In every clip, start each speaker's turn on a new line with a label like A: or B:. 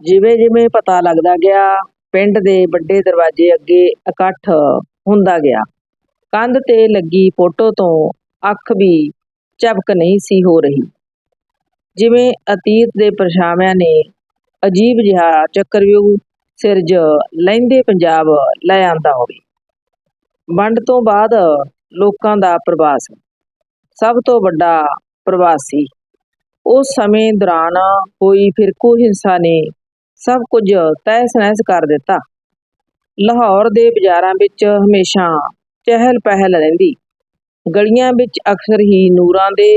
A: ਜਿਵੇਂ ਜਿਵੇਂ ਪਤਾ ਲੱਗਦਾ ਗਿਆ, ਪਿੰਡ ਦੇ ਵੱਡੇ ਦਰਵਾਜ਼ੇ ਅੱਗੇ ਇਕੱਠ ਹੁੰਦਾ ਗਿਆ। ਕੰਧ ਤੇ ਲੱਗੀ ਫੋਟੋ ਤੋਂ ਅੱਖ ਵੀ ਝਪਕ ਨਹੀਂ ਸੀ ਹੋ ਰਹੀ। ਜਿਵੇਂ ਅਤੀਤ ਦੇ ਪਰਛਾਵਿਆਂ ਨੇ ਅਜੀਬ ਜਿਹਾ ਚੱਕਰਵਿਊਹ ਸਿਰਜ ਲਹਿੰਦੇ ਪੰਜਾਬ ਲੈ ਆਂਦਾ ਹੋਵੇ। ਵੰਡ ਤੋਂ ਬਾਅਦ ਲੋਕਾਂ ਦਾ ਪ੍ਰਵਾਸ। ਸਭ ਤੋਂ ਵੱਡਾ ਪ੍ਰਵਾਸੀ। ਉਸ ਸਮੇਂ ਦੌਰਾਨ ਹੋਈ ਫਿਰਕੂ ਹਿੰਸਾ ਨੇ ਸਭ ਕੁਝ ਤਹਿਸ ਨਹਿਸ ਕਰ ਦਿੱਤਾ। ਲਾਹੌਰ ਦੇ ਬਾਜ਼ਾਰਾਂ ਵਿੱਚ ਹਮੇਸ਼ਾ ਚਹਿਲ ਪਹਿਲ ਰਹਿੰਦੀ। ਗਲੀਆਂ ਵਿੱਚ ਅਕਸਰ ਹੀ ਨੂਰਾਂ ਦੇ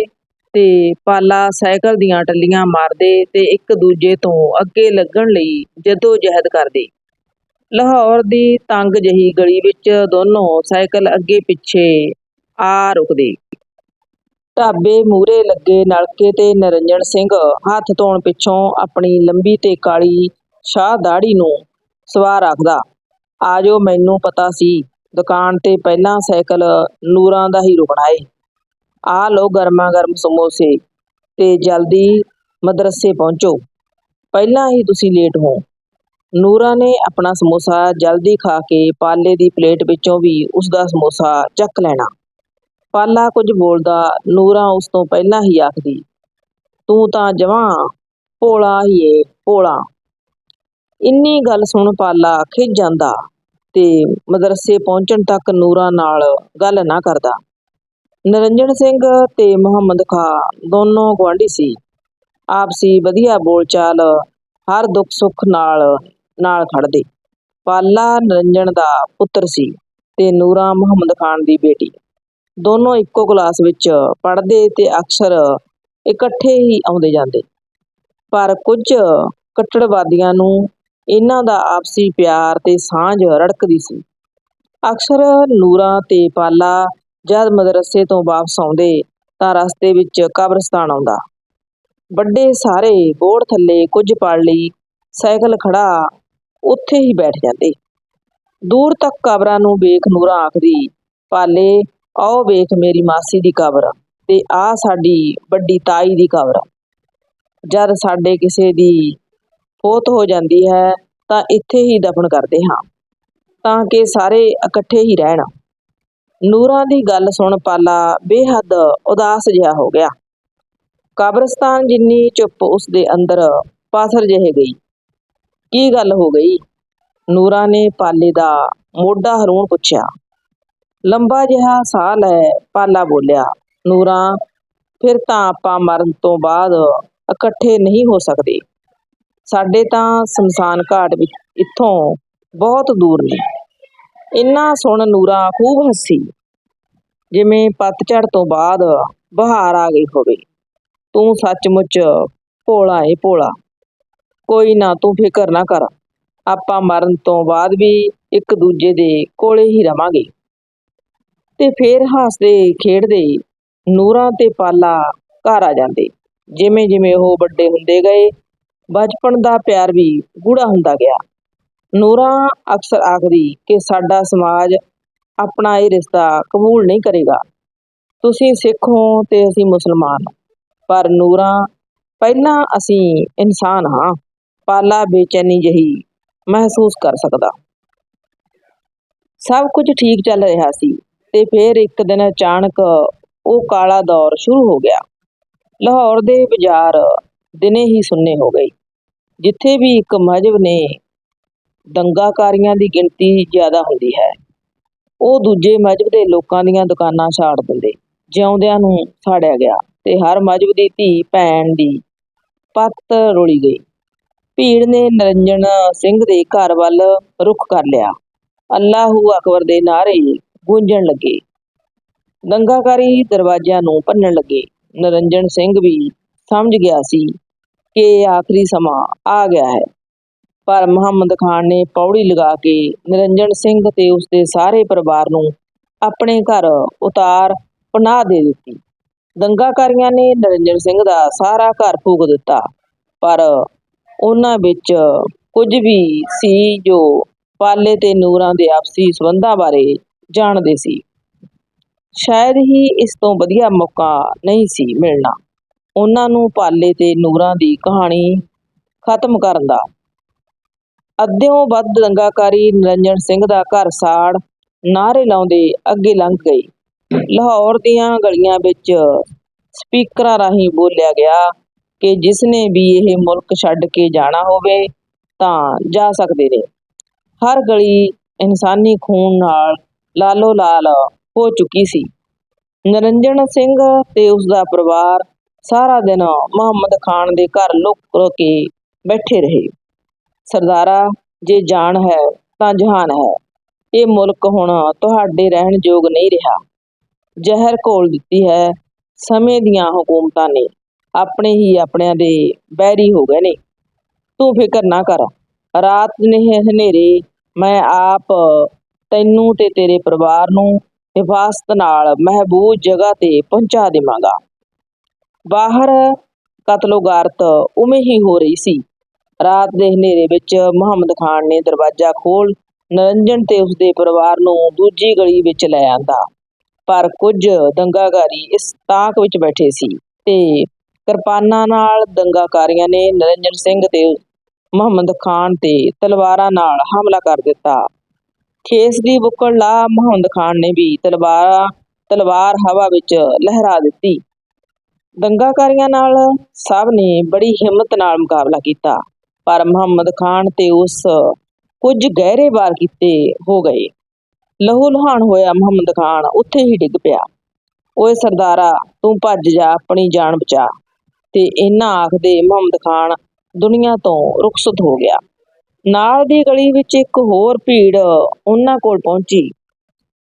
A: ਤੇ ਪਾਲਾ ਸਾਈਕਲ ਦੀਆਂ ਟੱਲੀਆਂ ਮਾਰਦੇ ਤੇ ਇੱਕ ਦੂਜੇ ਤੋਂ ਅੱਗੇ ਲੱਗਣ ਲਈ ਜੱਦੋ ਜਹਿਦ ਕਰਦੇ। ਲਾਹੌਰ ਦੀ ਤੰਗ ਜਹੀ ਗਲੀ ਵਿੱਚ ਦੋਨੋਂ ਸਾਈਕਲ ਅੱਗੇ ਪਿੱਛੇ ਆ ਰੁਕਦੇ। ਢਾਬੇ ਮੂਹਰੇ ਲੱਗੇ ਨਲਕੇ ਤੇ ਨਿਰੰਜਣ ਸਿੰਘ ਹੱਥ ਧੋਣ ਪਿੱਛੋਂ ਆਪਣੀ ਲੰਬੀ ਤੇ ਕਾਲੀ ਸ਼ਾਹ ਦਾੜ੍ਹੀ ਨੂੰ ਸਵਾਰ ਰੱਖਦਾ, ਆਜੋ, ਮੈਨੂੰ ਪਤਾ ਸੀ, ਦੁਕਾਨ ਤੇ ਪਹਿਲਾਂ ਸਾਈਕਲ ਨੂਰਾਂ ਦਾ ਹੀ ਰੁਕਣਾ ਏ। ਆ ਲਓ ਗਰਮਾ ਗਰਮ ਸਮੋਸੇ ਤੇ ਜਲਦੀ ਮਦਰਸੇ ਪਹੁੰਚੋ। ਪਹਿਲਾਂ ਹੀ ਤੁਸੀਂ ਲੇਟ ਹੋ। ਨੂਰਾਂ ਨੇ ਆਪਣਾ ਸਮੋਸਾ ਜਲਦੀ ਖਾ ਕੇ ਪਾਲੇ ਦੀ ਪਲੇਟ ਵਿੱਚੋਂ ਵੀ ਉਸਦਾ ਸਮੋਸਾ ਚੱਕ ਲੈਣਾ। ਪਾਲਾ ਕੁਝ ਬੋਲਦਾ, ਨੂਰਾਂ ਉਸ ਤੋਂ ਪਹਿਲਾਂ ਹੀ ਆਖਦੀ, ਤੂੰ ਤਾਂ ਜਵਾਂ, ਭੋਲਾ ਹੀ ਏ, ਭੋਲਾ। ਇੰਨੀ ਗੱਲ ਸੁਣ ਪਾਲਾ ਖਿਝ ਜਾਂਦਾ ਤੇ ਮਦਰਸੇ ਪਹੁੰਚਣ ਤੱਕ ਨੂਰਾਂ ਨਾਲ ਗੱਲ ਨਾ ਕਰਦਾ। ਨਿਰੰਜਨ ਸਿੰਘ ਤੇ ਮੁਹੰਮਦ ਖਾਂ ਦੋਨੋਂ ਗੁਆਂਢੀ ਸੀ। ਆਪਸੀ ਵਧੀਆ ਬੋਲਚਾਲ, ਹਰ ਦੁੱਖ ਸੁੱਖ ਨਾਲ ਨਾਲ ਖੜਦੇ। ਪਾਲਾ ਨਿਰੰਜਨ ਦਾ ਪੁੱਤਰ ਸੀ ਤੇ ਨੂਰਾਂ ਮੁਹੰਮਦ ਖਾਨ ਦੀ ਬੇਟੀ। ਦੋਨੋਂ ਇੱਕੋ ਕਲਾਸ ਵਿੱਚ ਪੜ੍ਹਦੇ ਤੇ ਅਕਸਰ ਇਕੱਠੇ ਹੀ ਆਉਂਦੇ ਜਾਂਦੇ। ਪਰ ਕੁਝ ਕੱਟੜਵਾਦੀਆਂ ਨੂੰ ਇਹਨਾਂ ਦਾ ਆਪਸੀ ਪਿਆਰ ਤੇ ਸਾਂਝ ਰੜਕਦੀ ਸੀ। ਅਕਸਰ ਨੂਰਾਂ ਤੇ ਪਾਲਾ ਜਦ ਮਦਰਸੇ ਤੋਂ ਵਾਪਸ ਆਉਂਦੇ ਤਾਂ ਰਸਤੇ ਵਿੱਚ ਕਬਰਸਤਾਨ ਆਉਂਦਾ। ਵੱਡੇ ਸਾਰੇ ਬੋੜ ਥੱਲੇ ਕੁਝ ਪਲ ਲਈ ਸਾਈਕਲ ਖੜਾ ਉੱਥੇ ਹੀ ਬੈਠ ਜਾਂਦੇ। ਦੂਰ ਤੱਕ ਕਬਰਾਂ ਨੂੰ ਵੇਖ ਨੂਰਾਂ ਆਖਦੀ, ਪਾਲੇ ਆਓ ਵੇਖ ਮੇਰੀ ਮਾਸੀ ਦੀ ਕਬਰ ਤੇ ਆ ਸਾਡੀ ਵੱਡੀ ਤਾਈ ਦੀ ਕਬਰ ਜਦ ਸਾਡੇ ਕਿਸੇ ਦੀ ਫੋਤ ਹੋ ਜਾਂਦੀ ਹੈ, ਤਾਂ ਇੱਥੇ ਹੀ ਦਫਨ ਕਰਦੇ ਹਾਂ, ਤਾਂ ਕਿ ਸਾਰੇ ਇਕੱਠੇ ਹੀ ਰਹਿਣ। ਨੂਰਾਂ ਦੀ ਗੱਲ ਸੁਣ ਪਾਲਾ, ਬੇਹੱਦ ਉਦਾਸ ਜਿਹਾ ਹੋ ਗਿਆ। ਕਬਰਸਤਾਨ ਜਿੰਨੀ ਚੁੱਪ ਉਸ ਦੇ ਅੰਦਰ ਪਾਸਰ ਜਿਹੇ ਗਈ। ਕੀ ਗੱਲ ਹੋ ਗਈ? ਨੂਰਾਂ ਨੇ ਪਾਲੇ ਦਾ ਮੋਢਾ ਹਰੂਣ ਪੁੱਛਿਆ। ਲੰਬਾ ਜਿਹਾ ਸਾਹ ਲੈ ਪਾਲਾ ਬੋਲਿਆ, ਨੂਰਾਂ, ਫਿਰ ਤਾਂ ਆਪਾਂ ਮਰਨ ਤੋਂ ਬਾਅਦ ਇਕੱਠੇ ਨਹੀਂ ਹੋ ਸਕਦੇ। ਸਾਡੇ ਤਾਂ ਸ਼ਮਸ਼ਾਨ ਘਾਟ ਵਿੱਚ ਇੱਥੋਂ ਬਹੁਤ ਦੂਰ ਨੇ। ਇੰਨਾ ਸੁਣ ਨੂਰਾਂ ਖੂਬ ਹੱਸੀ, ਜਿਵੇਂ ਪਤਝੜ ਤੋਂ ਬਾਅਦ ਬਹਾਰ ਆ ਗਈ ਹੋਵੇ। ਤੂੰ ਸੱਚਮੁੱਚ ਭੋਲਾ ਏ ਭੋਲਾ। ਕੋਈ ਨਾ ਤੂੰ ਫਿਕਰ ਨਾ ਕਰ, ਆਪਾਂ ਮਰਨ ਤੋਂ ਬਾਅਦ ਵੀ ਇੱਕ ਦੂਜੇ ਦੇ ਕੋਲੇ ਹੀ ਰਵਾਂਗੇ। ਤੇ ਫੇਰ ਹੱਸਦੇ, ਖੇਡਦੇ, ਨੂਰਾਂ ਤੇ ਪਾਲਾ ਘਰ ਆ ਜਾਂਦੇ। ਜਿਵੇਂ ਜਿਵੇਂ ਉਹ ਵੱਡੇ ਹੁੰਦੇ ਗਏ, ਬਚਪਨ ਦਾ ਪਿਆਰ ਵੀ ਗੂੜਾ ਹੁੰਦਾ ਗਿਆ। ਨੂਰਾਂ ਅਕਸਰ ਆਖਦੀ ਕਿ ਸਾਡਾ ਸਮਾਜ ਆਪਣਾ ਇਹ ਰਿਸ਼ਤਾ ਕਬੂਲ ਨਹੀਂ ਕਰੇਗਾ। ਤੁਸੀਂ ਸਿੱਖ ਹੋ ਤੇ ਅਸੀਂ ਮੁਸਲਮਾਨ। ਪਰ ਨੂਰਾਂ, ਪਹਿਲਾਂ ਅਸੀਂ ਇਨਸਾਨ ਹਾਂ। ਪਾਲਾ ਬੇਚੈਨੀ ਜਹੀ ਮਹਿਸੂਸ ਕਰ ਸਕਦਾ। ਸਭ ਕੁਝ ਠੀਕ ਚੱਲ ਰਿਹਾ ਸੀ। ਤੇ ਫਿਰ ਇੱਕ ਦਿਨ ਅਚਾਨਕ ਉਹ ਕਾਲਾ ਦੌਰ ਸ਼ੁਰੂ ਹੋ ਗਿਆ। ਲਾਹੌਰ ਦੇ ਬਾਜ਼ਾਰ ਦਿਨੇ ਹੀ ਸੁੰਨੇ ਹੋ ਗਏ, ਜਿੱਥੇ ਵੀ ਇੱਕ ਮਜ਼ਹਬ ਨੇ ਦੰਗਾਕਾਰੀਆਂ ਦੀ ਗਿਣਤੀ ਜ਼ਿਆਦਾ ਹੁੰਦੀ ਹੈ। ਉਹ ਦੂਜੇ ਮਜ਼ਹਬ ਦੇ ਲੋਕਾਂ ਦੀਆਂ ਦੁਕਾਨਾਂ ਛਾੜ ਦਿੰਦੇ, ਜਿਉਂਦਿਆਂ ਨੂੰ ਸਾੜਿਆ ਗਿਆ ਤੇ ਹਰ ਮਜ਼ਹਬ ਦੀ ਧੀ ਭੈਣ ਦੀ ਪੱਤ ਰੋਲੀ ਗਈ। ਭੀੜ ਨੇ ਨਿਰੰਜਨ ਸਿੰਘ ਦੇ ਘਰ ਵੱਲ ਰੁਖ ਕਰ ਲਿਆ। ਅੱਲਾਹੂ ਅਕਬਰ ਦੇ ਨਾਅਰੇ ਗੂੰਜਣ ਲੱਗੇ। ਦੰਗਾਕਾਰੀ ਦਰਵਾਜ਼ਿਆਂ ਨੂੰ ਭੰਨਣ ਲੱਗੇ। ਨਿਰੰਜਨ ਸਿੰਘ ਵੀ ਸਮਝ ਗਿਆ ਸੀ ਕਿ ਆਖਰੀ ਸਮਾਂ ਆ ਗਿਆ ਹੈ। ਪਰ ਮੁਹੰਮਦ ਖਾਨ ਨੇ ਪੌੜੀ ਲਗਾ ਕੇ ਨਿਰੰਜਨ ਸਿੰਘ ਤੇ ਉਸਦੇ ਸਾਰੇ ਪਰਿਵਾਰ ਨੂੰ ਆਪਣੇ ਘਰ ਉਤਾਰ ਪਨਾਹ ਦੇ ਦਿੱਤੀ। ਦੰਗਾਕਾਰੀਆਂ ਨੇ ਨਿਰੰਜਨ ਸਿੰਘ ਦਾ ਸਾਰਾ ਘਰ ਫੂਕ ਦਿੱਤਾ, ਪਰ ਉਹਨਾਂ ਵਿੱਚ ਕੁਝ ਵੀ ਸੀ ਜੋ ਪਾਲੇ ਤੇ ਨੂਰਾਂ ਦੇ ਆਪਸੀ ਸਬੰਧਾਂ ਬਾਰੇ ਜਾਣਦੇ ਸੀ। ਸ਼ਾਇਦ ਹੀ ਇਸ ਤੋਂ ਵਧੀਆ ਮੌਕਾ ਨਹੀਂ ਸੀ ਮਿਲਣਾ। ਉਹਨਾਂ ਨੂੰ ਪਾਲੇ ਤੇ ਨੂਰਾਂ ਦੀ ਕਹਾਣੀ ਖਤਮ ਕਰਨ ਦਾ। ਅੱਧਿਓਂ ਵੱਧ ਦੰਗਾਕਾਰੀ ਨਿਰੰਜਨ ਸਿੰਘ ਦਾ ਘਰ ਸਾੜ ਨਾਅਰੇ ਲਾਉਂਦੇ ਅੱਗੇ ਲੰਘ ਗਈ। ਲਾਹੌਰ ਦੀਆਂ ਗਲੀਆਂ ਵਿੱਚ ਸਪੀਕਰਾਂ ਰਾਹੀਂ ਬੋਲਿਆ ਗਿਆ ਕਿ ਜਿਸਨੇ ਵੀ ਇਹ ਮੁਲਕ ਛੱਡ ਕੇ ਜਾਣਾ ਹੋਵੇ ਤਾਂ ਜਾ ਸਕਦੇ ਨੇ। ਹਰ ਗਲੀ ਇਨਸਾਨੀ ਖੂਨ ਨਾਲ ਲਾਲੋ ਲਾਲ ਹੋ ਚੁੱਕੀ ਸੀ। ਨਿਰੰਜਨ ਸਿੰਘ ਤੇ ਉਸ ਦਾ ਪਰਿਵਾਰ ਸਾਰਾ ਦਿਨ ਮੁਹੰਮਦ ਖਾਨ ਦੇ ਘਰ ਲੁਕ ਕੇ ਬੈਠੇ ਰਹੇ। ਸਰਦਾਰਾ, ਜੇ ਜਾਨ ਹੈ ਤਾਂ ਜਹਾਨ ਹੈ। ਇਹ ਮੁਲਕ ਹੁਣ ਤੁਹਾਡੇ ਰਹਿਣ ਯੋਗ ਨਹੀਂ ਰਿਹਾ। ਜ਼ਹਿਰ ਘੋਲ ਦਿੱਤੀ ਹੈ। ਸਮੇਂ ਦੀਆਂ ਹਕੂਮਤਾਂ ਨੇ ਆਪਣੇ ਹੀ ਆਪਣਿਆਂ ਦੇ ਬਹਿਰੀ ਹੋ ਗਏ ਨੇ। ਤੂੰ ਫਿਕਰ ਨਾ ਕਰ। ਰਾਤ ਨੇ ਹਨੇਰੇ ਮੈਂ ਆਪ ਤੈਨੂੰ ਤੇ ਤੇਰੇ ਪਰਿਵਾਰ ਨੂੰ ਹਿਫਾਜ਼ਤ ਨਾਲ ਮਹਿਬੂਜ਼ ਜਗ੍ਹਾ ਤੇ ਪਹੁੰਚਾ ਦੇਵਾਂਗਾ। ਬਾਹਰ ਕਤਲੋਗਾਰਤ ਉਵੇਂ ਹੀ ਹੋ ਰਹੀ ਸੀ। ਰਾਤ ਦੇ ਹਨੇਰੇ ਵਿੱਚ ਮੁਹੰਮਦ ਖਾਨ ਨੇ ਦਰਵਾਜ਼ਾ ਖੋਲ ਨਿਰੰਜਨ ਤੇ ਉਸਦੇ ਪਰਿਵਾਰ ਨੂੰ ਦੂਜੀ ਗਲੀ ਵਿੱਚ ਲੈ ਆਂਦਾ। ਪਰ ਕੁਝ ਦੰਗਾਕਾਰੀ ਇਸ ਤਾਕ ਵਿੱਚ ਬੈਠੇ ਸੀ ਤੇ ਕਿਰਪਾਨਾਂ ਨਾਲ ਦੰਗਾਕਾਰੀਆਂ ਨੇ ਨਿਰੰਜਨ ਸਿੰਘ ਤੇ ਮੁਹੰਮਦ ਖਾਨ ਤੇ ਤਲਵਾਰਾਂ ਨਾਲ ਹਮਲਾ ਕਰ ਦਿੱਤਾ। ਖੇਸ ਦੀ ਬੁੱਕਲ ਲਾਹ ਮੁਹੰਮਦ ਖਾਨ ਨੇ ਵੀ ਤਲਵਾਰ ਤਲਵਾਰ ਹਵਾ ਵਿੱਚ ਲਹਿਰਾ ਦਿੱਤੀ। ਦੰਗਾਕਾਰੀਆਂ ਨਾਲ ਸਭ ਨੇ ਬੜੀ ਹਿੰਮਤ ਨਾਲ ਮੁਕਾਬਲਾ ਕੀਤਾ, ਪਰ ਮੁਹੰਮਦ ਖਾਨ ਤੇ ਉਸ ਕੁਝ ਗਹਿਰੇ ਵਾਰ ਕੀਤੇ ਹੋ ਗਏ। ਲਹੂ ਲੁਹਾਨ ਹੋਇਆ ਮੁਹੰਮਦ ਖਾਨ, ਉੱਥੇ ਹੀ ਡਿੱਗ ਪਿਆ। ਓਏ ਸਰਦਾਰਾ, ਤੂੰ ਭੱਜ ਜਾ, ਆਪਣੀ ਜਾਨ ਬਚਾ। ਤੇ ਇਹਨਾਂ ਆਖਦੇ ਮੁਹੰਮਦ ਖਾਨ ਦੁਨੀਆ ਤੋਂ ਰੁਖਸਤ ਹੋ ਗਿਆ। ਨਾਲ ਦੀ ਗਲੀ ਵਿੱਚ ਇੱਕ ਹੋਰ ਭੀੜ ਉਹਨਾਂ ਕੋਲ ਪਹੁੰਚੀ।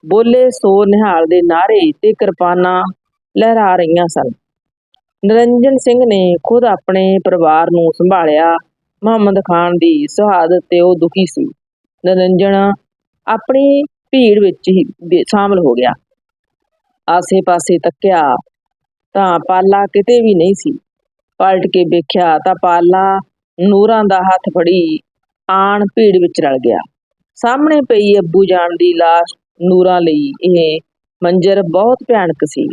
A: ਬੋਲੇ ਸੋ ਨਿਹਾਲ ਦੇ ਨਾਰੇ ਤੇ ਕਿਰਪਾਨਾਂ ਲਹਿਰਾ ਰਹੀਆਂ ਸਨ। ਨਿਰੰਜਨ ਸਿੰਘ ਨੇ ਖੁਦ ਆਪਣੇ ਪਰਿਵਾਰ ਨੂੰ ਸੰਭਾਲਿਆ। ਮੁਹੰਮਦ ਖਾਨ ਦੀ ਸ਼ਹਾਦਤ ਤੇ ਉਹ ਦੁਖੀ ਸੀ। ਨਿਰੰਜਨ ਆਪਣੀ ਭੀੜ ਵਿੱਚ ਹੀ ਸ਼ਾਮਲ ਹੋ ਗਿਆ। ਆਸੇ-ਪਾਸੇ ਤੱਕਿਆ ਤਾਂ ਪਾਲਾ ਕਿਤੇ ਵੀ ਨਹੀਂ ਸੀ। ਪਲਟ ਕੇ ਵੇਖਿਆ ਤਾਂ ਪਾਲਾ ਨੂਰਾਂ ਦਾ ਹੱਥ ਫੜੀ ਆਣ ਭੀੜ ਵਿੱਚ ਰਲ ਗਿਆ। ਸਾਹਮਣੇ ਪਈ ਅੱਬੂ ਜਾਨ ਦੀ ਲਾਸ਼ ਨੂਰਾਂ ਲਈ। ਇਹ ਮੰਜ਼ਰ ਬਹੁਤ ਭਿਆਨਕ ਸੀ।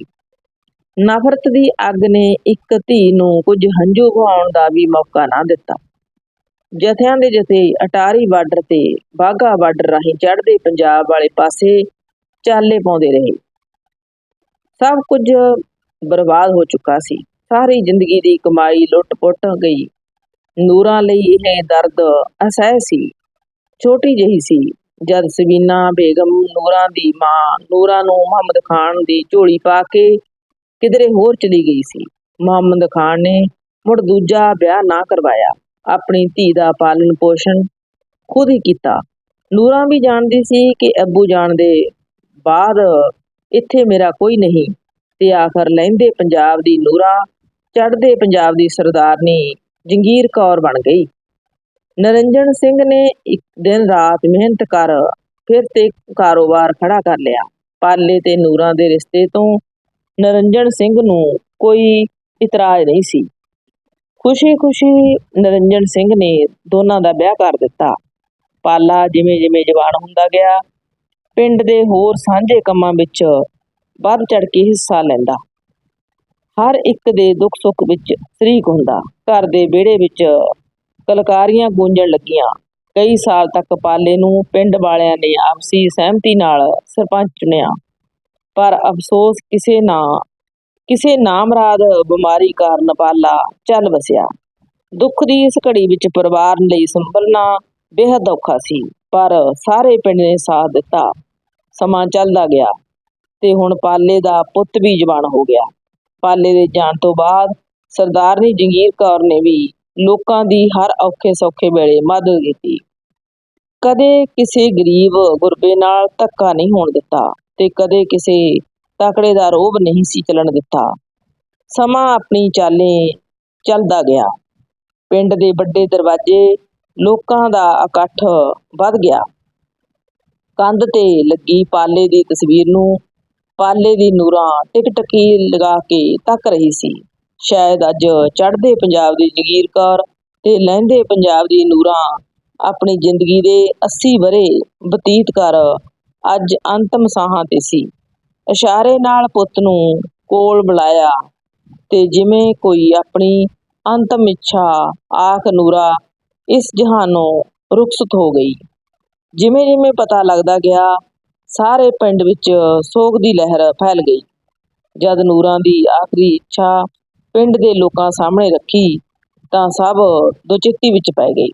A: ਨਫ਼ਰਤ ਦੀ ਅੱਗ ਨੇ ਇੱਕ ਧੀ ਨੂੰ ਕੁਝ ਹੰਝੂ ਵਹਾਉਣ ਦਾ ਵੀ ਮੌਕਾ ਨਾ ਦਿੱਤਾ। ਜਥਿਆਂ ਦੇ ਜਥੇ ਅਟਾਰੀ ਬਾਰਡਰ ਤੇ ਬਾਘਾ ਬਾਰਡਰ ਰਾਹੀਂ ਚੜ੍ਹਦੇ ਪੰਜਾਬ ਵਾਲੇ ਪਾਸੇ ਚਾਲੇ ਪਾਉਂਦੇ ਰਹੇ। ਸਭ ਕੁਝ ਬਰਬਾਦ ਹੋ ਚੁੱਕਾ ਸੀ। ਸਾਰੀ ਜ਼ਿੰਦਗੀ ਦੀ ਕਮਾਈ ਲੁੱਟ-ਪੁੱਟ ਗਈ। ਨੂਰਾਂ ਲਈ ਇਹ ਦਰਦ ਅਸਹਿ ਸੀ। ਛੋਟੀ ਜਿਹੀ ਸੀ। ਜਦ ਸਬੀਨਾ ਬੇਗਮ, ਨੂਰਾਂ ਦੀ ਮਾਂ, ਨੂਰਾਂ ਨੂੰ ਮੁਹੰਮਦ ਖਾਨ ਦੀ ਝੋਲੀ ਪਾ ਕੇ ਕਿਧਰੇ ਹੋਰ ਚਲੀ ਗਈ ਸੀ। ਮੁਹੰਮਦ ਖਾਨ ਨੇ ਮੁੜ ਦੂਜਾ ਵਿਆਹ ਨਾ ਕਰਵਾਇਆ। ਆਪਣੀ ਧੀ ਦਾ ਪਾਲਣ ਪੋਸ਼ਣ ਖੁਦ ਹੀ ਕੀਤਾ। ਨੂਰਾਂ ਵੀ ਜਾਣਦੀ ਸੀ ਕਿ ਅੱਬੂ ਜਾਣ ਦੇ ਬਾਅਦ ਇੱਥੇ ਮੇਰਾ ਕੋਈ ਨਹੀਂ ਤੇ ਆਖਰ ਲਹਿੰਦੇ ਪੰਜਾਬ ਦੀ ਨੂਰਾਂ, ਚੜ੍ਹਦੇ ਪੰਜਾਬ ਦੀ ਸਰਦਾਰਨੀ ਜੰਗੀਰ ਕੌਰ ਬਣ ਗਈ। ਨਰਿੰਜਨ ਸਿੰਘ ਨੇ ਇੱਕ ਦਿਨ ਰਾਤ ਮਿਹਨਤ ਕਰ ਫਿਰ ਤੇ ਕਾਰੋਬਾਰ ਖੜਾ ਕਰ ਲਿਆ। ਪਾਲੇ ਤੇ ਨੂਰਾਂ ਦੇ ਰਿਸ਼ਤੇ ਤੋਂ ਨਰਿੰਜਨ ਸਿੰਘ ਨੂੰ ਕੋਈ ਇਤਰਾਜ਼ ਨਹੀਂ ਸੀ। ਖੁਸ਼ੀ-ਖੁਸ਼ੀ ਨਰਿੰਜਨ ਸਿੰਘ ਨੇ ਦੋਨਾਂ ਦਾ ਵਿਆਹ ਕਰ ਦਿੱਤਾ। ਪਾਲਾ ਜਿਵੇਂ-ਜਿਵੇਂ ਜਵਾਨ ਹੁੰਦਾ ਗਿਆ, ਪਿੰਡ ਦੇ ਹੋਰ ਸਾਂਝੇ ਕੰਮਾਂ ਵਿੱਚ ਵੱਧ ਚੜ ਕੇ ਹਿੱਸਾ ਲੈਂਦਾ। ਹਰ ਇੱਕ ਦੇ ਦੁੱਖ ਸੁੱਖ ਵਿੱਚ ਸ਼ਰੀਕ ਹੁੰਦਾ। ਘਰ ਦੇ ਵਿਹੜੇ ਵਿੱਚ ਕਲਕਾਰੀਆਂ ਗੂੰਜਣ ਲੱਗੀਆਂ। ਕਈ ਸਾਲ ਤੱਕ ਪਾਲੇ ਨੂੰ ਪਿੰਡ ਵਾਲਿਆਂ ਨੇ ਆਪਸੀ ਸਹਿਮਤੀ ਨਾਲ ਸਰਪੰਚ ਚੁਣਿਆ। ਪਰ ਅਫਸੋਸ ਕਿਸੇ ਨਾ, ਕਿਸੇ ਨਾਮਰਾਦ ਬਿਮਾਰੀ ਕਾਰਨ ਪਾਲਾ ਚੱਲ ਵਸਿਆ। ਦੁੱਖ ਦੀ ਇਸ ਘੜੀ ਵਿੱਚ ਪਰਿਵਾਰ ਲਈ ਸੰਭਲਣਾ ਬੇਹੱਦ ਔਖਾ ਸੀ, ਪਰ ਸਾਰੇ ਪਿੰਡ ਨੇ ਸਾਥ ਦਿੱਤਾ। ਸਮਾਂ ਚੱਲਦਾ ਗਿਆ ਤੇ ਹੁਣ ਪਾਲੇ ਦਾ ਪੁੱਤ ਵੀ ਜਵਾਨ ਹੋ ਗਿਆ। ਪਾਲੇ ਦੇ ਜਾਣ ਤੋਂ ਬਾਅਦ ਸਰਦਾਰਨੀ ਜੰਗੀਰ ਕੌਰ ਨੇ ਵੀ ਲੋਕਾਂ ਦੀ ਹਰ ਔਖੇ ਸੌਖੇ ਵੇਲੇ ਮਦਦ ਕੀਤੀ। ਕਦੇ ਕਿਸੇ ਗਰੀਬ ਗੁਰਬੇ ਨਾਲ ਧੱਕਾ ਨਹੀਂ ਹੋਣ ਦਿੱਤਾ ਤੇ ਕਦੇ ਕਿਸੇ ਤਕੜੇ ਦਾ ਰੋਬ ਨਹੀਂ ਸੀ ਚੱਲਣ ਦਿੱਤਾ। ਸਮਾਂ ਆਪਣੀ ਚਾਲੇ ਚੱਲਦਾ ਗਿਆ। ਪਿੰਡ ਦੇ ਵੱਡੇ ਦਰਵਾਜ਼ੇ ਲੋਕਾਂ ਦਾ ਇਕੱਠ ਵੱਧ ਗਿਆ। ਕੰਧ ਤੇ ਲੱਗੀ ਪਾਲੇ ਦੀ ਤਸਵੀਰ ਨੂੰ ਪਾਲੇ ਦੀ ਨੂਰਾਂ ਟਿਕਟਕੀ ਲਗਾ ਕੇ ਤੱਕ ਰਹੀ ਸੀ। ਸ਼ਾਇਦ ਅੱਜ ਚੜ੍ਹਦੇ ਪੰਜਾਬ ਦੀ ਜਗੀਰ ਕੌਰ ਤੇ ਲਹਿੰਦੇ ਪੰਜਾਬ ਦੀ ਨੂਰਾਂ ਆਪਣੀ ਜ਼ਿੰਦਗੀ ਦੇ 80 ਵਰੇ ਬਤੀਤ ਕਰ ਅੱਜ ਅੰਤਮ ਸਾਹਾਂ ਤੇ ਸੀ। ਇਸ਼ਾਰੇ ਨਾਲ ਪੁੱਤ ਨੂੰ ਕੋਲ ਬੁਲਾਇਆ ਤੇ ਜਿਵੇਂ ਕੋਈ ਆਪਣੀ ਅੰਤਮ ਇੱਛਾ, ਆਖ ਨੂਰਾ, ਇਸ ਜਹਾਨੋਂ ਰੁਖਸਤ ਹੋ ਗਈ। ਜਿਵੇਂ ਜਿਵੇਂ ਪਤਾ ਲੱਗਦਾ ਗਿਆ ਸਾਰੇ ਪਿੰਡ ਵਿੱਚ ਸੋਗ ਦੀ ਲਹਿਰ ਫੈਲ ਗਈ। ਜਦ ਨੂਰਾਂ ਦੀ ਆਖਰੀ ਇੱਛਾ ਪਿੰਡ ਦੇ ਲੋਕਾਂ ਸਾਹਮਣੇ ਰੱਖੀ ਤਾਂ ਸਭ ਦੁਚਿੱਤੀ ਵਿੱਚ ਪੈ ਗਏ।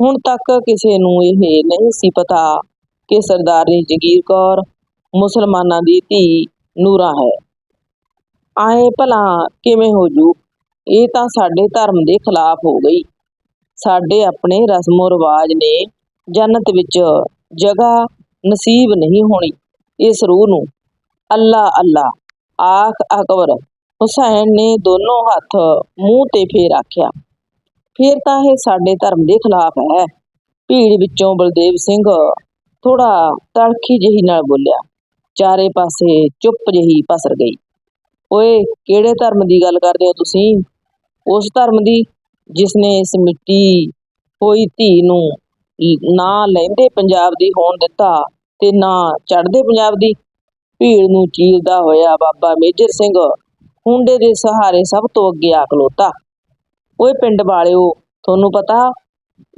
A: ਹੁਣ ਤੱਕ ਕਿਸੇ ਨੂੰ ਇਹ ਨਹੀਂ ਸੀ ਪਤਾ ਕਿ ਸਰਦਾਰਨੀ ਜਗੀਰ ਕੌਰ ਮੁਸਲਮਾਨਾਂ ਦੀ ਧੀ ਨੂਰਾ ਹੈ। ਆਏ ਭਲਾ ਕਿਵੇਂ ਹੋ ਜੂ? ਇਹ ਤਾਂ ਸਾਡੇ ਧਰਮ ਦੇ ਖਿਲਾਫ ਹੋ ਗਈ। ਸਾਡੇ ਆਪਣੇ ਰਸਮੋ ਰਿਵਾਜ ਨੇ ਜੰਨਤ ਵਿੱਚ ਜਗ੍ਹਾ ਨਸੀਬ ਨਹੀਂ ਹੋਣੀ ਇਸ ਰੂਹ ਨੂੰ। ਅੱਲਾ ਅੱਲਾ, ਆਖ ਅਕਬਰ, ਹੁਸੈਨ ਨੇ ਦੋਨੋਂ ਹੱਥ ਮੂੰਹ ਤੇ ਫੇਰ ਆਖਿਆ, ਫਿਰ ਤਾਂ ਇਹ ਸਾਡੇ ਧਰਮ ਦੇ ਖਿਲਾਫ ਹੈ। ਭੀੜ ਵਿੱਚੋਂ ਬਲਦੇਵ ਸਿੰਘ ਥੋੜਾ ਤੜਖੀ ਜਿਹੀ ਨਾਲ ਬੋਲਿਆ, ਚਾਰੇ ਪਾਸੇ ਚੁੱਪ ਜਿਹੀ ਪਸਰ ਗਈ। ਓਏ, ਕਿਹੜੇ ਧਰਮ ਦੀ ਗੱਲ ਕਰਦੇ ਹੋ ਤੁਸੀਂ? ਉਸ ਧਰਮ ਦੀ, ਜਿਸ ਨੇ ਇਸ ਮਿੱਟੀ ਹੋਈ ਧੀ ਨੂੰ ਨਾ ਲਹਿੰਦੇ ਪੰਜਾਬ ਦੀ ਹੋਣ ਦਿੱਤਾ ਤੇ ਨਾ ਚੜਦੇ ਪੰਜਾਬ ਦੀ। ਭੀੜ ਨੂੰ ਚੀਰਦਾ ਹੋਇਆ ਬਾਬਾ ਮੇਜਰ ਸਿੰਘ ਹੁੰਡੇ ਦੇ ਸਹਾਰੇ ਸਭ ਤੋਂ ਅੱਗੇ ਆ ਖਲੋਤਾ। ਓਏ ਪਿੰਡ ਵਾਲਿਓ, ਤੁਹਾਨੂੰ ਪਤਾ,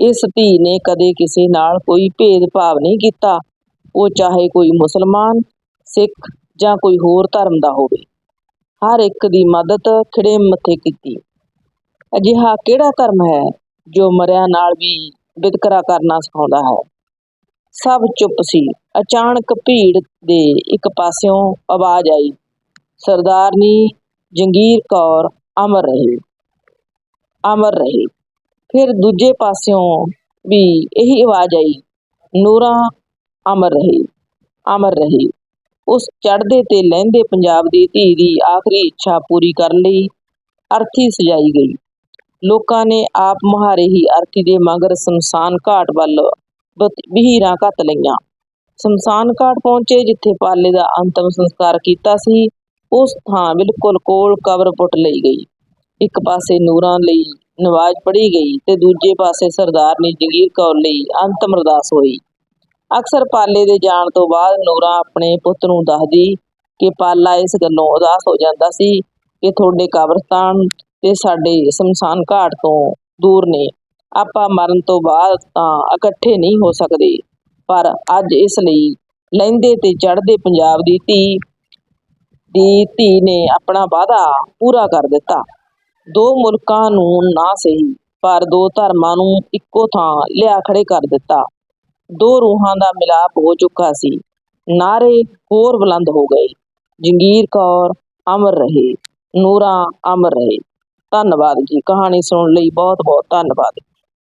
A: ਇਸ ਧੀ ਨੇ ਕਦੇ ਕਿਸੇ ਨਾਲ ਕੋਈ ਭੇਦਭਾਵ ਨਹੀਂ ਕੀਤਾ। ਉਹ ਚਾਹੇ ਕੋਈ ਮੁਸਲਮਾਨ, ਸਿੱਖ ਜਾਂ ਕੋਈ ਹੋਰ ਧਰਮ ਦਾ ਹੋਵੇ। ਹਰ ਇੱਕ ਦੀ ਮਦਦ ਖਿੜੇ ਮੱਥੇ ਕੀਤੀ। ਅਜਿਹਾ ਕਿਹੜਾ ਧਰਮ ਹੈ ਜੋ ਮਰਿਆ ਨਾਲ ਵੀ ਵਿਤਕਰਾ ਕਰਨਾ ਸਿਖਾਉਂਦਾ ਹੈ। ਸਭ ਚੁੱਪ ਸੀ। ਅਚਾਨਕ ਭੀੜ ਦੇ ਇੱਕ ਪਾਸਿਓਂ ਆਵਾਜ਼ ਆਈ ਸਰਦਾਰਨੀ ਜੰਗੀਰ ਕੌਰ ਅਮਰ ਰਹੇ। ਅਮਰ ਰਹੇ। ਫਿਰ ਦੂਜੇ ਪਾਸਿਓਂ ਵੀ ਇਹੀ ਆਵਾਜ਼ ਆਈ, ਨੂਰਾ ਅਮਰ ਰਹੇ, ਅਮਰ ਰਹੀ। ਉਸ ਚੜ੍ਹਦੇ ਤੇ ਲਹਿੰਦੇ ਪੰਜਾਬ ਦੀ ਧੀ ਦੀ ਆਖਰੀ ਇੱਛਾ ਪੂਰੀ ਕਰਨ ਲਈ ਅਰਥੀ ਸਜਾਈ ਗਈ। ਲੋਕਾਂ ਨੇ ਆਪ ਮੁਹਾਰੇ ਹੀ ਅਰਥੀ ਦੇ ਮਗਰ ਸ਼ਮਸ਼ਾਨ ਘਾਟ ਵੱਲ ਬਤ- ਘੱਤ ਲਈਆਂ। ਸ਼ਮਸ਼ਾਨ ਘਾਟ ਪਹੁੰਚੇ, ਜਿੱਥੇ ਪਾਲੇ ਦਾ ਅੰਤਮ ਸੰਸਕਾਰ ਕੀਤਾ ਸੀ, ਉਸ ਥਾਂ ਬਿਲਕੁਲ ਕੋਲ ਕਬਰ ਪੁੱਟ ਲਈ ਗਈ। ਇੱਕ ਪਾਸੇ ਨੂਰਾਂ ਲਈ ਨਵਾਜ਼ ਪੜ੍ਹੀ ਗਈ ਤੇ ਦੂਜੇ ਪਾਸੇ ਸਰਦਾਰਨੀ ਜਗੀਰ ਕੌਰ ਲਈ ਅੰਤਮ ਅਰਦਾਸ ਹੋਈ। ਅਕਸਰ ਪਾਲੇ ਦੇ ਜਾਣ ਤੋਂ ਬਾਅਦ ਨੂਰਾਂ ਆਪਣੇ ਪੁੱਤ ਨੂੰ ਦੱਸਦੀ ਕਿ ਪਾਲਾ ਇਸ ਗੱਲੋਂ ਉਦਾਸ ਹੋ ਜਾਂਦਾ ਸੀ ਕਿ ਤੁਹਾਡੇ ਕਬਰਸਤਾਨ ਤੇ ਸਾਡੇ ਸ਼ਮਸ਼ਾਨ ਘਾਟ ਤੋਂ ਦੂਰ ਨੇ। ਆਪਾਂ ਮਰਨ ਤੋਂ ਬਾਅਦ ਤਾਂ ਇਕੱਠੇ ਨਹੀਂ ਹੋ ਸਕਦੇ, ਪਰ ਅੱਜ ਇਸ ਲਈ ਲਹਿੰਦੇ ਤੇ ਚੜ੍ਹਦੇ ਪੰਜਾਬ ਦੀ ਧੀ ਦੀ ਧੀ ਨੇ ਆਪਣਾ ਵਾਅਦਾ ਪੂਰਾ ਕਰ ਦਿੱਤਾ। ਦੋ ਮੁਲਕਾਂ ਨੂੰ ਨਾ ਸਹੀ, ਪਰ ਦੋ ਧਰਮਾਂ ਨੂੰ ਇੱਕੋ ਥਾਂ ਲਿਆ ਖੜੇ ਕਰ ਦਿੱਤਾ। ਦੋ ਰੂਹਾਂ ਦਾ ਮਿਲਾਪ ਹੋ ਚੁੱਕਾ ਸੀ। ਨਾਰੇ ਹੋਰ ਬੁਲੰਦ ਹੋ ਗਏ। ਜੰਗੀਰ ਕੌਰ ਅਮਰ ਰਹੇ, ਨੂਰਾ ਅਮਰ ਰਹੇ। ਧੰਨਵਾਦ ਜੀ ਕਹਾਣੀ ਸੁਣਨ ਲਈ ਬਹੁਤ ਬਹੁਤ ਧੰਨਵਾਦ।